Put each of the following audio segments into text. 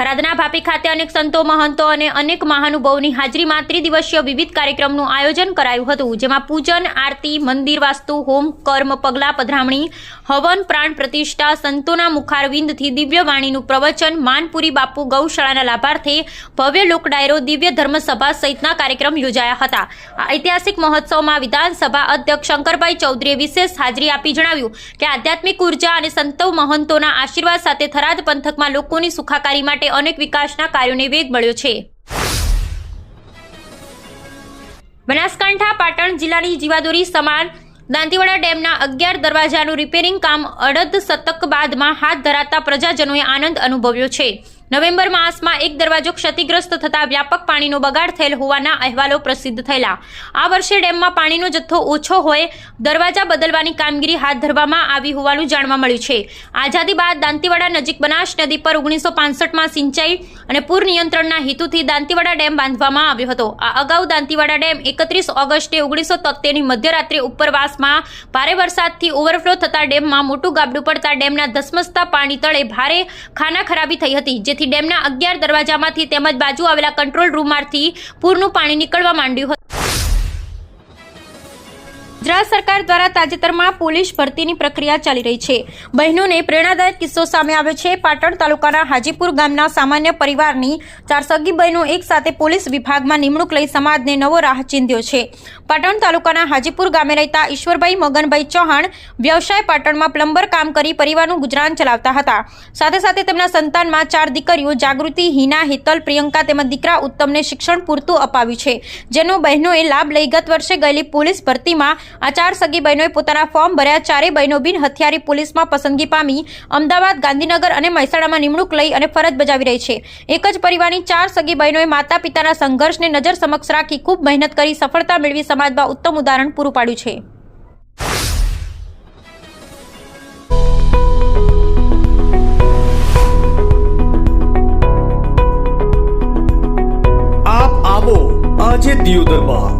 થરાદના ભાપી ખાતે અનેક સંતો, મહંતો અને અનેક મહાનુભાવોની હાજરીમાં ત્રિદિવસીય વિવિધ કાર્યક્રમનું આયોજન કરાયું હતું, જેમાં પૂજન, આરતી, મંદિર વાસ્તુ, હોમ, કર્મ, પગલા, પધરામણી, હવન, પ્રાણ પ્રતિષ્ઠા, સંતોના મુખારવિંદથી દિવ્ય વાણીનું પ્રવચન, માનપુરી બાપુ ગૌશાળાના લાભાર્થે ભવ્ય લોકડાયરો દિવ્ય ધર્મસભા સહિતના કાર્યક્રમ યોજાયા હતા. ઐતિહાસિક મહોત્સવમાં વિધાનસભા અધ્યક્ષ શંકરભાઈ ચૌધરીએ વિશેષ હાજરી આપી જણાવ્યું કે આધ્યાત્મિક ઊર્જા અને સંતો મહંતોના આશીર્વાદ સાથે થરાદ પંથકમાં લોકોની સુખાકારી માટે અનેક વિકાસના કાર્યોને વેગ મળ્યો છે. બનાસકાંઠા, પાટણ જિલ્લાની જીવાદોરી સમાન દાંતીવાડા ડેમના અગિયાર દરવાજાનું રિપેરિંગ કામ અડધ શતક બાદમાં હાથ ધરાતા પ્રજાજનોએ આનંદ અનુભવ્યો છે. નવેમ્બર માસમાં એક દરવાજો ક્ષતિગ્રસ્ત થતા વ્યાપક પાણીનો બગાડ થયેલ હોવાના અહેવાલો પ્રસિદ્ધ થયેલા. આ વર્ષે ડેમમાં પાણીનો જથ્થો ઓછો હોય, દરવાજા બદલવાની કામગીરી હાથ ધરવામાં આવી હોવાનું જાણવા મળ્યું છે. આઝાદી બાદ દાંતીવાડા નજીક બનાસ નદી પર ઓગણીસો પાસઠમાં સિંચાઈ અને પૂર નિયંત્રણના હેતુથી દાંતીવાડા ડેમ બાંધવામાં આવ્યો હતો. આ અગાઉ દાંતીવાડા ડેમ એકત્રીસ ઓગસ્ટે ઓગણીસો તોતેરની મધ્યરાત્રે ઉપરવાસમાં ભારે વરસાદથી ઓવરફ્લો થતા ડેમમાં મોટું ગાબડું પડતા ડેમના ધસમસતા પાણી તળે ભારે ખાના ખરાબી થઈ હતી. જેથી ડેમના અગિયાર દરવાજામાંથી તેમજ બાજુ આવેલા કંટ્રોલ રૂમમાંથી પૂરનું પાણી નીકળવા માંડ્યું હતું. ગુજરાત સરકાર દ્વારા તાજેતરમાં પોલીસ ભરતીની પ્રક્રિયા ચાલી રહી છે. બહેનોને પ્રેરણાદાયક કિસ્સો સામે આવ્યો છે. પાટણ તાલુકાના હાજીપુર ગામના સામાન્ય પરિવારની ચાર સગી બહેનો એક સાથે પોલીસ વિભાગમાં નિમણૂક લઈ સમાજને નવો રાહ ચીંધ્યો છે. પાટણ તાલુકાના હાજીપુર ગામે રહેતા ઈશ્વરભાઈ મગનભાઈ ચૌહાણ વ્યવસાય પાટણમાં પ્લમ્બર કામ કરી પરિવારનું ગુજરાન ચલાવતા હતા. સાથે સાથે તેમના સંતાનમાં ચાર દીકરીઓ જાગૃતિ, હિના, હિતલ, પ્રિયંકા તેમજ દીકરા ઉત્તમને શિક્ષણ પૂરતું અપાવ્યું છે. જેનો બહેનોએ લાભ લઈ ગત વર્ષે ગયેલી પોલીસ ભરતીમાં આ ચાર સગી બહેનોએ પોતાના ફોર્મ ભર્યા ચારેય બહેનો બિન હથિયારી પોલીસમાં પસંદગી પામી અમદાવાદ, ગાંધીનગર અને મહેસાણામાં નિમણૂક લઈ અને ફરજ બજાવી રહી છે. એક જ પરિવારની ચાર સગી બહેનોએ માતા પિતાના સંઘર્ષને નજર સમક્ષ રાખી ખૂબ મહેનત કરી સફળતા મેળવી સમાજમાં ઉત્તમ ઉદાહરણ પૂરું પાડ્યું છે. આજે દિયોદરમાં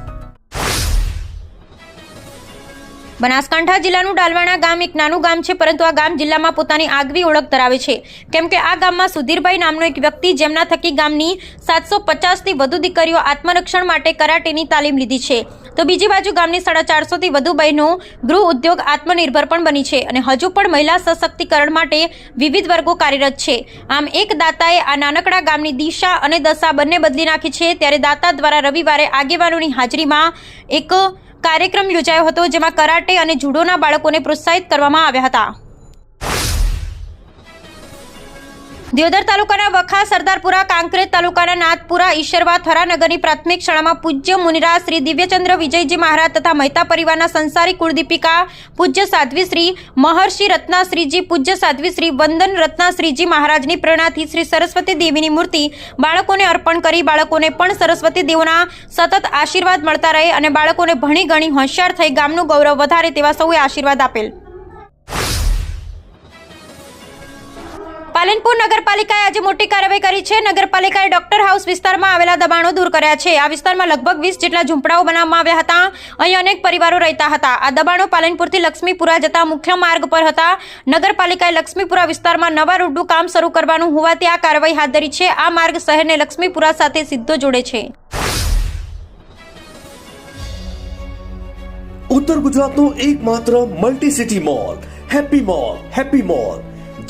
બનાસકાંઠા જિલ્લાનું ડાલવાણા ગામ એક નાનું ગામ છે, પરંતુ આ ગામ જિલ્લામાં પોતાની આગવી ઓળખ ધરાવે છે. કેમ કે આ ગામમાં સુધીરભાઈ નામનો એક વ્યક્તિ જેમના થકી ગામની સાતસો પચાસથી વધુ દીકરીઓ આત્મરક્ષણ માટે કરાટેની તાલીમ લીધી છે. તો બીજી બાજુ ગામની સાડા ચારસોથી વધુ બહેનો ગૃહ ઉદ્યોગ આત્મનિર્ભર પણ બની છે અને હજુ પણ મહિલા સશક્તિકરણ માટે વિવિધ વર્ગો કાર્યરત છે. આમ એક દાતાએ આ નાનકડા ગામની દિશા અને દશા બંને બદલી નાખી છે, ત્યારે દાતા દ્વારા રવિવારે આગેવાનોની હાજરીમાં એક કાર્યક્રમ યોજાયો હતો જેમાં કરાટે અને જુડોના બાળકોને પ્રોત્સાહિત કરવામાં આવ્યા હતા. દિયોદર તાલુકાના વખા સરદારપુરા, કાંકરેજ તાલુકાના નાથપુરા ઈશ્વરવા થરાનગરની પ્રાથમિક શાળામાં પૂજ્ય મુનિરા શ્રી દિવ્યચંદ્ર વિજયજી મહારાજ તથા મહેતા પરિવારના સંસારી કુળદીપિકા, પૂજ્ય સાધ્વી શ્રી મહર્ષિ રત્નાશ્રીજી, પૂજ્ય સાધ્વી શ્રી વંદન રત્નાશ્રીજી મહારાજની પ્રેરણાથી શ્રી સરસ્વતી દેવીની મૂર્તિ બાળકોને અર્પણ કરી બાળકોને પણ સરસ્વતી દેવોના સતત આશીર્વાદ મળતા રહે અને બાળકોને ભણી ગણી હોશિયાર થઈ ગામનું ગૌરવ વધારે તેવા સૌએ આશીર્વાદ આપેલ. પાલનપુર નગરપાલિકાએ આજે મોટી કાર્યવાહી કરી છે. નગરપાલિકાએ ડોક્ટર હાઉસ વિસ્તારમાં આવેલા દબાણો દૂર કર્યા છે. આ વિસ્તારમાં લગભગ વીસ જેટલા ઝૂંપડાઓ બનાવવામાં આવ્યા હતા. અહીં અનેક પરિવારો રહેતા હતા. આ દબાણો પાલનપુરથી લક્ષ્મીપુરા જતા મુખ્ય માર્ગ પર હતા. નગરપાલિકાએ લક્ષ્મીપુરા વિસ્તારમાં નવા રોડનું કામ શરૂ કરવાનું હોવાથી આ કાર્યવાહી હાથ ધરી છે. આ માર્ગ શહેરને લક્ષ્મીપુરા સાથે સીધો જોડે છે. ઉત્તર ગુજરાતનું એકમાત્ર multi city mall Happy Mall Happy Mall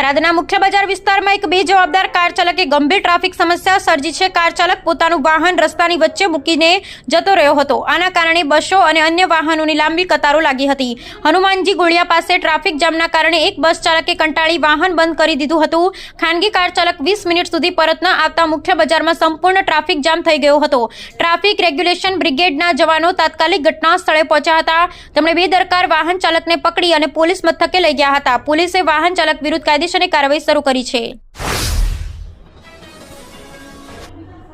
થરાદના મુખ્ય બજાર વિસ્તારમાં એક બે જવાબદાર કાર ચાલકે ગંભીર ટ્રાફિક સમસ્યા સર્જી છે. કાર ચાલક પોતાનું વાહન રસ્તાની વચ્ચે મૂકીને જતો રહ્યો હતો. આના કારણે બસો અને અન્ય વાહનોની લાંબી કતારો લાગી હતી. હનુમાનજી ગોળિયા પાસે ટ્રાફિક જામના કારણે એક બસ ચાલકે કંટાળી વાહન બંધ કરી દીધું હતું. ખાનગી કાર ચાલક વીસ મિનિટ સુધી પરત ન આવતા મુખ્ય બજારમાં સંપૂર્ણ ટ્રાફિક જામ થઈ ગયો હતો. ટ્રાફિક રેગ્યુલેશન બ્રિગેડના જવાનો તાત્કાલિક ઘટના સ્થળે પહોંચ્યા હતા. તેમણે બેદરકાર વાહન ચાલકને પકડી અને પોલીસ મથકે લઈ ગયા હતા. પોલીસે વાહન ચાલક વિરુદ્ધ કાયદેસરની કાર્યવાહી શરૂ કરી છે.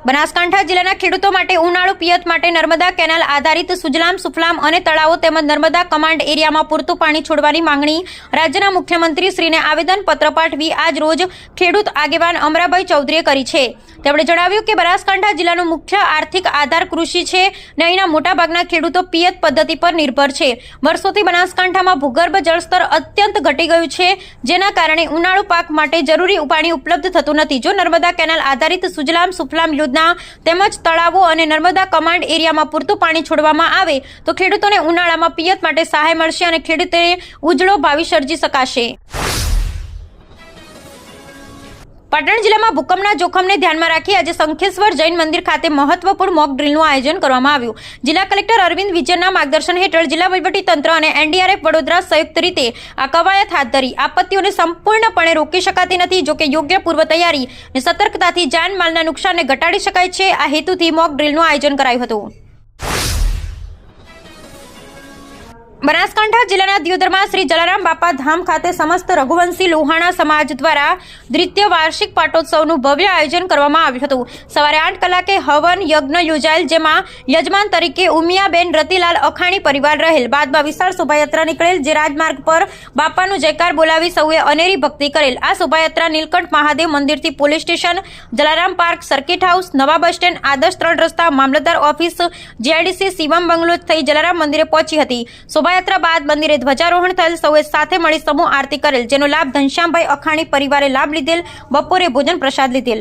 બનાસકાંઠા જિલ્લાના ખેડૂતો માટે ઉનાળુ પિયત માટે નર્મદા કેનાલ આધારિત સુજલામ, સુફલામ અને તળાવો તેમજ નર્મદા કમાન્ડ એરિયામાં પૂરતું પાણી છોડવાની માંગણી રાજ્યના મુખ્યમંત્રી શ્રીને આવેદનપત્ર પાઠવી આજ રોજ ખેડૂત આગેવાન અમરાભાઈ ચૌધરીએ કરી છે. તેમણે જણાવ્યું કે બનાસકાંઠા જિલ્લાનો મુખ્ય આર્થિક આધાર કૃષિ છે અને અહીંના મોટાભાગના ખેડૂતો પિયત પદ્ધતિ પર નિર્ભર છે. વર્ષોથી બનાસકાંઠામાં ભૂગર્ભ જળસ્તર અત્યંત ઘટી ગયું છે, જેના કારણે ઉનાળુ પાક માટે જરૂરી પાણી ઉપલબ્ધ થતું નથી. જો નર્મદા કેનાલ આધારિત સુજલામ, સુફલામ યોજના તેમજ તળાવો અને નર્મદા કમાન્ડ એરિયામાં પૂરતું પાણી છોડવામાં આવે તો ખેડૂતોને ઉનાળામાં પિયત માટે સહાય મળશે અને ખેડૂતોને ઉજળો ભાવિ સર્જી શકાશે. પાટણ જિલ્લામાં ભૂકંપના જોખમને ધ્યાનમાં રાખી આજે શંખેશ્વર જૈન મંદિર ખાતે મહત્વપૂર્ણ મોક ડ્રીલનું આયોજન કરવામાં આવ્યું. જિલ્લા કલેક્ટર અરવિંદ વિજયના માર્ગદર્શન હેઠળ જિલ્લા વહીવટીતંત્ર અને એનડીઆરએફ વડોદરા સંયુક્ત રીતે આ કવાયત હાથ ધરી આપત્તિઓને સંપૂર્ણપણે રોકી શકાતી નથી જોકે યોગ્ય પૂર્વ તૈયારી અને સતર્કતાથી જાનમાલના નુકસાનને ઘટાડી શકાય છે. આ હેતુથી મોક ડ્રીલનું આયોજન કરાયું હતું. બનાસકાંઠા જિલ્લાના દિયોદરમાં શ્રી જલારામ બાપા ધામ ખાતે સમસ્ત રઘુવંશી લોહાણા સમાજ દ્વારા દ્વિતીય વાર્ષિક પાટોત્સવનું ભવ્ય આયોજન કરવામાં આવ્યું હતું. સવારે આઠ કલાકે હવન યજ્ઞ યોજાયેલ, જેમાં યજમાન તરીકે ઉમિયાબેન રતિલાલ અખાણી પરિવાર રહેલ. બાદમાં વિશાળ શોભાયાત્રા નીકળેલ, જે રાજમાર્ગ પર બાપાનું જયકાર બોલાવી સૌએ અનેરી ભક્તિ કરેલ. આ શોભાયાત્રા નીલકંઠ મહાદેવ મંદિરથી police station, Jalaram park circuit house, નવા બસ સ્ટેન્ડ, આદર્શ ત્રણ રસ્તા, મામલતદાર ઓફિસ, જીઆઈડીસી, શિવમ બંગલો થઈ જલારામ મંદિરે પહોંચી હતી. શોભાયાત્રા બાદ મંદિરે ધ્વજારોહણ થયેલ, સૌએ સાથે મળી સમૂહ આરતી કરેલ, જેનો લાભ ઘનશ્યામભાઈ અખાણી પરિવારે લાભ લીધેલ, બપોરે ભોજન પ્રસાદ લીધેલ.